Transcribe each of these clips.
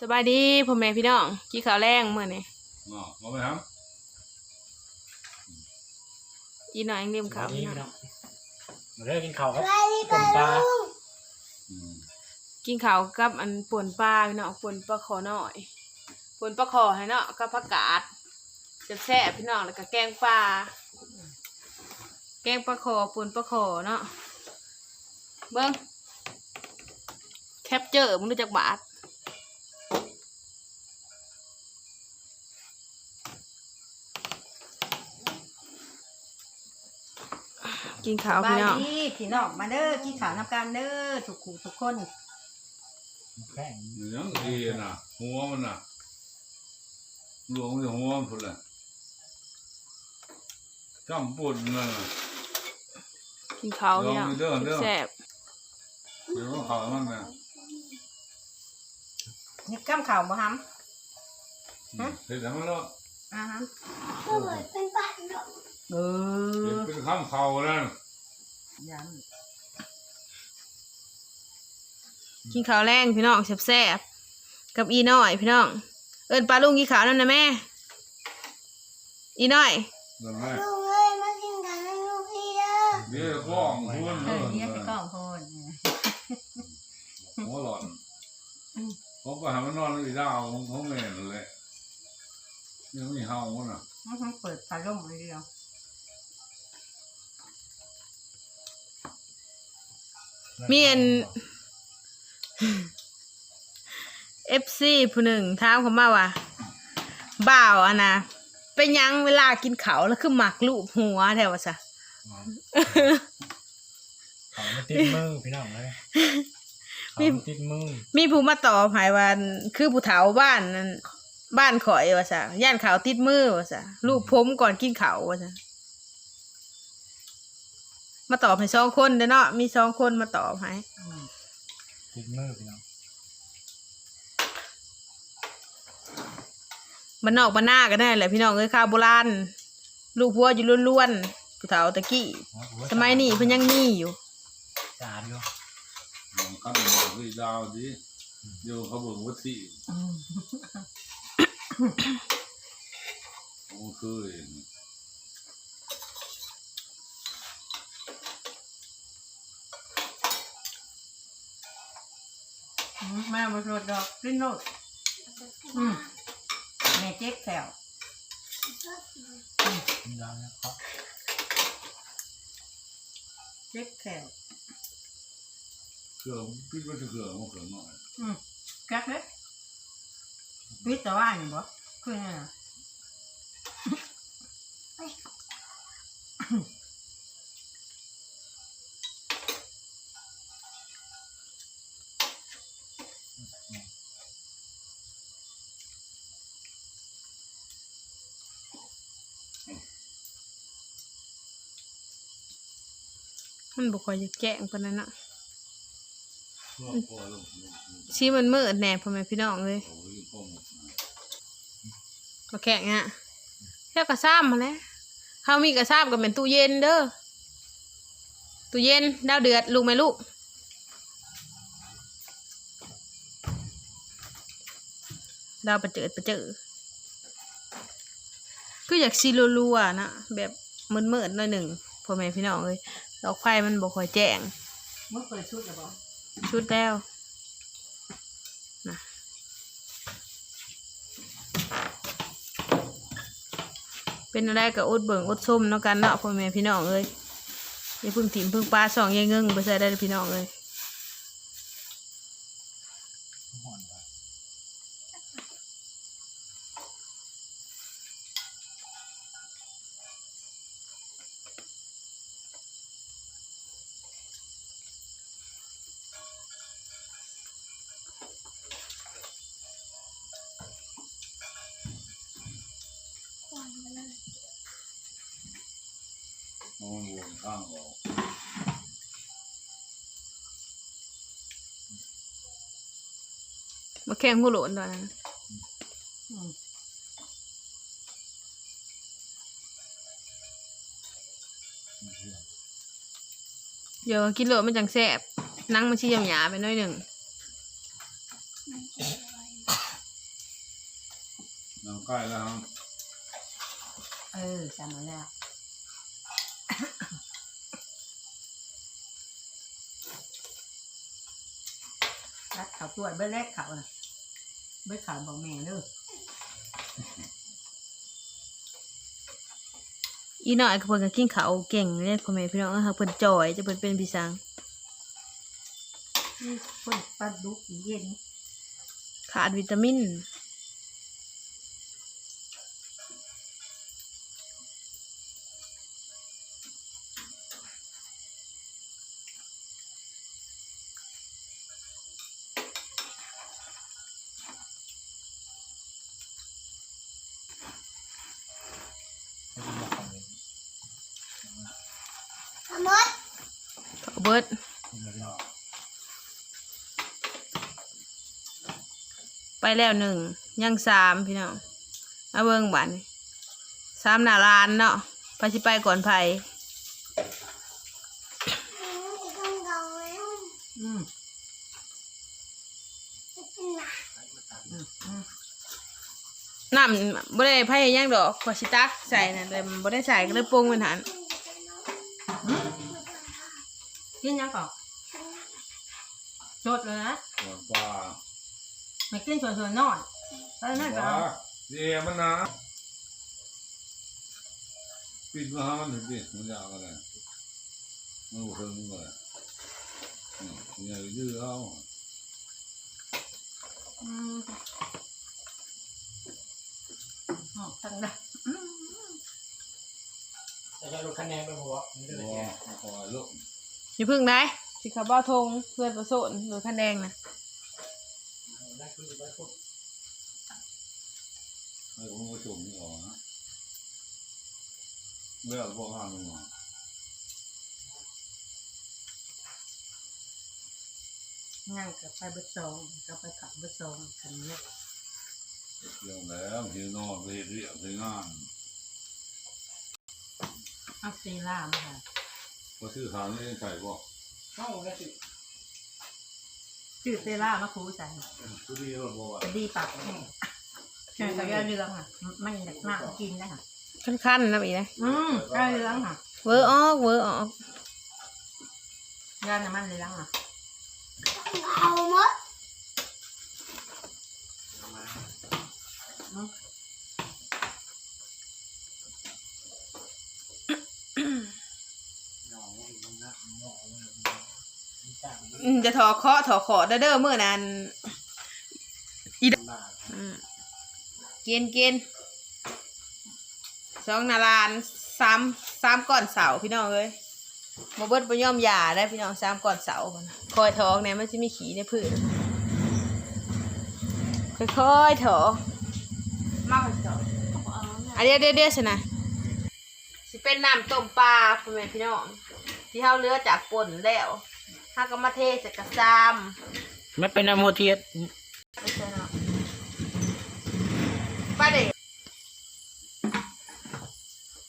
สบายดีพ่อแม่พี่น้องกี่ข้าวแรงมื้อนี้อ๋อมาไปครับอีน้อยยังเลี้ยงข้าวนี่พี่พี่น้น้อองงมาเริ่มกินข้าวครับป่นปลาอืมกินข้าวกับอันป่นปลาพี่น้องป่นปลาขอหน่อยป่นปลาขอให้เนาะกับผักกาดแซ่บๆพี่น้องแล้วก็แกงปลาแกงปลาขอป่นปลาขอเนาะเบิ้งแคปเจอร์มึงรู้จักบาท กินข้าวบาพี่ยน้องดีพี่น้องมาเด้อกินข้าวน้ำกันเด้อทุกคู่ทุกคนแป้งเนื้อดีน่ะหัวมันน่ะหลวงจะหัวมันพุ่นแหละจำปุ่นน่ะ กินข้าวพี่น้องลองดูเด้อเด้อ แซ่บเดี๋ยวเขามันน่ะนี่ก้ามข่าวบ่ฮัม ฮะ เห็นแล้วมันแล้วอ่าฮัมโอ้โหเอเห็น อเป็นข้ามเขานั่นยังกินข้าวแรงพี่น้องแซ่บๆกับอีน้อยพี่น้อง เอิญปลาลุงกินข้าวนั่นนะแม่ อีน้อยนั่นแม่ลูกเอ้ยมากินกันให้ลูกพี่เด้อเดี๋ยวกล้องพุ่นเออเนี่ยพี่ก้องโพนหัวหลอนผมก็หามันนอนอีดาวของเขาแม่นั่นแหละยังไม่เฮามันน่ะอื้อหือเปิดพัดลมไว้เดียว มีอันเอฟซีผู้หนึ่งถามเขามาว่าบ่าวอะนะเป็นหยังเวลากินข้าวแล้วคือหมักลูบหัวแถวะซะข้าวมันติดมือพี่น้องเลยข้าวมันติดมือมีผู้มาตอบใหายว่าคือผู้เฒ่าบ้านนั่นบ้านข่อยว่าซะย่านขาวติดมือว่าซะลูกผมก่อนกินข้าวว่าซะ มาตอบให้สองคนเด้อเนาะมีสองคนมาตอบให้อืมติดมือพี่น้องบ้านนอกบ้านหน้าก็ได้แหละพี่น้องเอ้ยข้าวโบราณลูกพัวอยู่ล้วนๆผู้เฒ่าตะกี้อ๋อหัวสมัยนี้เพิ่นยังมีอยู่สะอาดอยู่ลองขั้นบอกอีดาวดิเดี๋ยวเขาบอกว่าสี่อืมโอ้คือเอง อืม แม่มาสวดดอกลิ้นโนดอืมแม่เจ๊กแถวพี่น้องนะเขาเจ๊กแถวเครื่องพี่ก็จะเครื่องมันเครื่องหน่อยอืมกักเลยวิทย์แต่ว่าอยู่บ่คือไงน่ะ มันบ่ค่อยจะแจ้งปานนั้นเนาะพวกพอลงชีมันมืดแน่พ่อแม่พี่น้องเลยโอ้ยพ่อหมดนะมาแข่งอะแค่กระซ้ำมาแล้วเขามีกระซ้ำกับเป็นตู้เย็นเด้อตู้เย็นดาวเดือดลูกไหมลูกดาวประเจิดประเจิดก็อยากซีรัวๆนะแบบมืดๆหน่อยหนึ่งพ่อแม่พี่น้องเลย ดอกไฟมันบ่ค่อยแจ้งมึงเปิดชุดหรือเปล่าชุดแล้วนะเป็นอะไรกับอดเบิ่งอดส้มเนาะกันเนาะพ่อแม่พี่น้องเอ้ยอย่าเพึ่งถิ่มเพึ่งปลาสองยายเงิงไปใส่ได้เลยพี่น้องเอ้ย มองวนข้างออกมาแข่งหัวโหลนตอนนั้นเดี๋ยวกินโหลดมันจังแซบนั่งมันชี้ยำหยาไปหน่อยหนึ่งมันเรน้ำใกล้แล้ว เออจำมาแล้ว รัดเขาตรวจเบื้อแรกเขาน่ะเบื้อเขาบอกแม่เด้ออีน้อยก็เพิ่นก็กินข้าวเก่งเลยพ่อแม่พี่น้องนะคะเพิ่นจ่อยจะเพิ่นเป็นพี่สังนี่คนปลาดุกเย็นขาดวิตามิน บิดไปแล้วหนึ่งยังสามพี่น้องเอาเบิ่งบัดนสามหน้าร้านเนาะไปสิไปก่อนไผอืมอีกคนเก่าแล้วอืมจะเป็นหมาอืมอืมน้ำบ่ได้ไผหยังดอกขอสิตักใส่น่ะแต่บ่ได้ใส่ก็เลยปรุงเป็นหัน กินยังก่อนสดเลยนะหัวปลาไม่กินส่วนๆนอนแล้วนั่นปก็ลาเอาเดี๋ยวมันนะปิดมาให้มันถึงดิมันยาวกันเลยมันบ่เพิ่งเลยนี่เนี่ยดื้อเอาอืมอ๋อตั้งได้อืมจะได้ลดคะแนนไปหัวนี่ก็เลยบ่แย่คอยลูก อย่าพึ่งได้สิเขาบ้าทงเพื่อนประโสนหรือคันแดงนะได้คือไปพูดให้ผมก็จุ่มนี่ออกนะเลือกพวกห้ามึงมาง่ายกับไปเบอร์สองกับไปขับเบอร์สองกันเนี่ยเดี๋ยวแล้วที่นอนไปเรียกที่งานเอาซีล่ามาค่ะ ก็ชื่อทางนี่ใส่บ่เข้าได้สิชื่อเซล่ามาคูใส่คือดีรถบ่ว่าจะดีปากแห้งใช่ก็ยาเรืองอะ มันอยากมากกินได้ค่ะขั้นๆนะอีนะอืมยาเรืองค่ะ เวอร์ออกเวอร์ออกยาน้ำมันเรืองอะเอาหมด อืม หน่อมันนะหน่ อมันมันจ้างมันอืมจะถอเคาะถอขอเด้อเด้อเมื่อนั้นบ้าอืมกินกินสองหนาลานสามสามก้อนเสาพี่น้องเอ้ยมาเบิดไปย่อมยาได้พี่น้องสามก้อนเสาพุ่นน่ะคอยทองเนี่ยมันจะมีขี้ในพืชค่อยๆถอมากถออันเดียวเดียวเดียวสินะสิเป็นน้ำต้มปลาพ่อแม่พี่น้อง ที่เฮาเลือจากป่นแล้วเฮาก็มาเทใส่กระซามไม่เป็นอโมเทียสไม่ใช่เนาะป้าเด็ก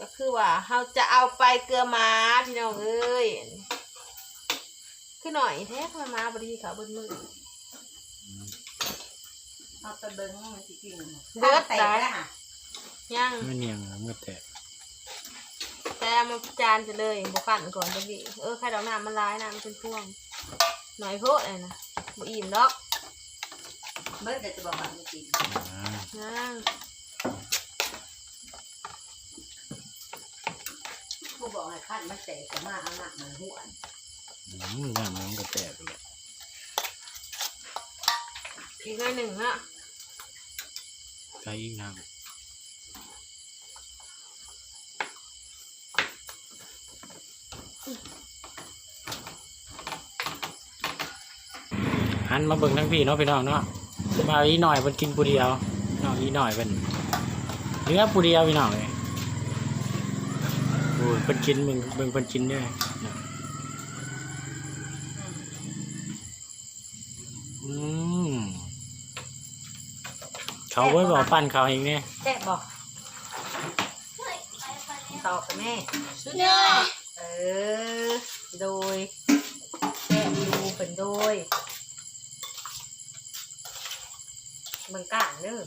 ก็คือว่าเราจะเอาไปเกลือม้าพี่น้องเอ้ยคือหน่อยแท้เกลือม้าบดีเขาเบนมือเอาตะเบิงมันสิกินเบิดแต่ได้ละค่ะยังไม่เนียงเมื่อแต่แต่ เอามาจานจะเลยบกันก่อนจะบีเออใครดอกน้ำมันร้ายน้ำมันเป็นพ่วงหน่อยโพดเลยนะบ่อิ่มดอกเบิดเดี๋ยวจะบอกว่าไม่กินยังผู้บอกให้ขั้นมันแตกจะมาเอาหนักมันหัวอืมน้ำมันก็แตกเลยอีกหน่อยหนึ่งเนาะใช้อีกน้ำ หันมาเบิ่งทั้งพี่เนาะพี่น้องเนาะมาอีหน่อยมันกินผู้เดียวน้องอีหน่อยเป็นเหลือผู้เดียวพี่น้องเลยโอ้ยเป็นกินมึงเบิ่งเป็นกินด้วยนะอืมเขาไว้บอกปั้นเขาอีกเนี่ยแจ๊บอกตอบกับแม่สุดยอดเออ โดยแม่ดูเป็นโดย มืองก้างเด้อ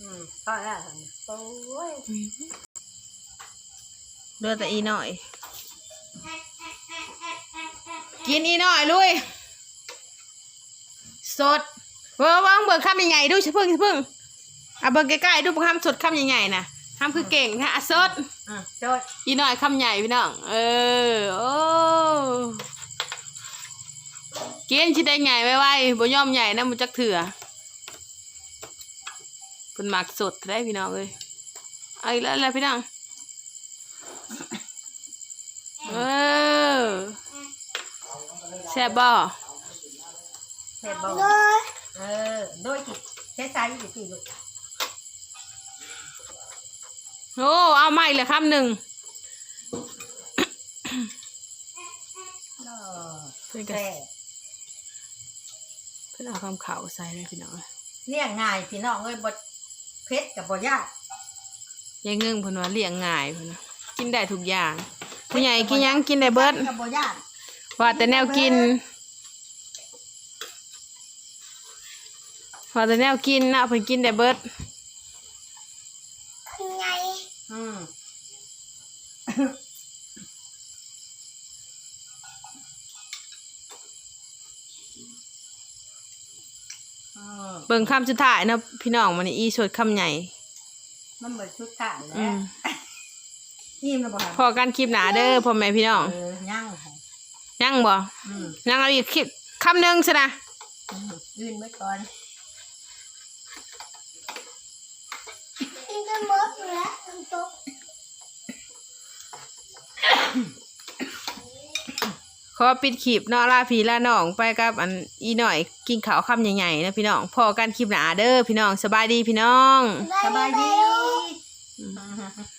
อืมก็ได้ค่ะอดืแต่อีหน่อย กินอีหน่อยลุยสดเวอร์วังเบิกามใหญ่ๆดูเชพึ่งเชพึ่งเอาเบิกใกล้ๆดูามสดข้ามใหญ่ๆนะ คำคือเก่งฮะอะสดอะโจดอีหน่อยคำใหญ่พี่น้อง เออ โอ้กินชิได้ใหญ่ไว้ๆบ่ยอมใหญ่นะมันจักเถื่อเป็นหมักสดได้พี่น้องเอ้ยเอาอีกแล้วอะไรพี่น้องเออแซ่บบ่เสร็จบอกโดยเออโดยจิตใช้สายอยู่สี่ลูก โอ้เอาใหม่เลยคำหนึ่งเออเพื่อนก็แต่เพื่อนเอาคำขาวใส่เลยพี่น้องเลี้ยงง่ายพี่น้องเอ้ยบดเพชรกับบดยากยายเงิ่งเพิ่นว่าเลี้ยงง่ายเพิ่นนะกินได้ทุกอย่างผู้ใหญ่กินหยังกินได้เบิดกับบดยากว่าแต่แนวกินว่าแต่แนวกินนะเพิ่นกินได้เบิดเป็นไง อืมอืมเบิ่งคำสุดท้ายเนาะพี่น้องมันนี่อีสดคำใหญ่ มันเหมือนชุดถ่ายแล้อืวมยิ้มแล้วบ่พอกันคลิปหนาเด้อพ่อแม่พี่น้อง เออย่างยังบ่อืมยังเอาอีกคลิปคำหนึ่งซะนะอืมยืนไว้ก่อน กินกันห มดแล้วน้ำตกขอปิดคลิปเนาะลาพี่ลาน้องไปกับอันอีหน่อยกินข้าวคำใหญ่ๆนะพี่น้องพอกันคลิปหนาเด้อพี่น้องสบายดีพี่น้อง สบายดี